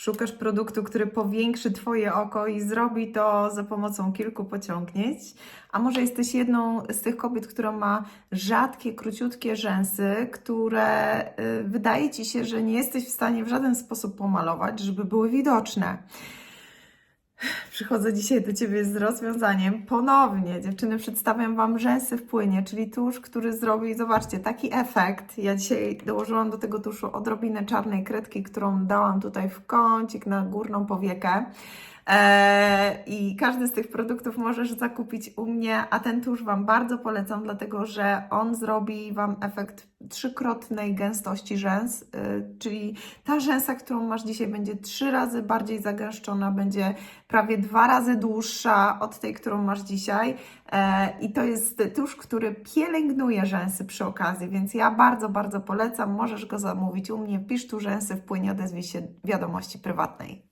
Szukasz produktu, który powiększy Twoje oko i zrobi to za pomocą kilku pociągnięć. A może jesteś jedną z tych kobiet, która ma rzadkie, króciutkie rzęsy, które y, wydaje Ci się, że nie jesteś w stanie w żaden sposób pomalować, żeby były widoczne. Przychodzę dzisiaj do Ciebie z rozwiązaniem. Ponownie, dziewczyny, przedstawiam Wam rzęsy w płynie, czyli tusz, który zrobi, zobaczcie, taki efekt. Ja dzisiaj dołożyłam do tego tuszu odrobinę czarnej kredki, którą dałam tutaj w kącik na górną powiekę. Eee, I każdy z tych produktów możesz zakupić u mnie, a ten tusz Wam bardzo polecam, dlatego że on zrobi Wam efekt trzykrotnej gęstości rzęs, yy, czyli ta rzęsa, którą masz dzisiaj, będzie trzy razy bardziej zagęszczona, będzie prawie dwa razy dłuższa od tej, którą masz dzisiaj. E, I to jest tusz, który pielęgnuje rzęsy przy okazji, więc ja bardzo, bardzo polecam. Możesz go zamówić u mnie. Pisz tu rzęsy w płynie, odezwij się wiadomości prywatnej.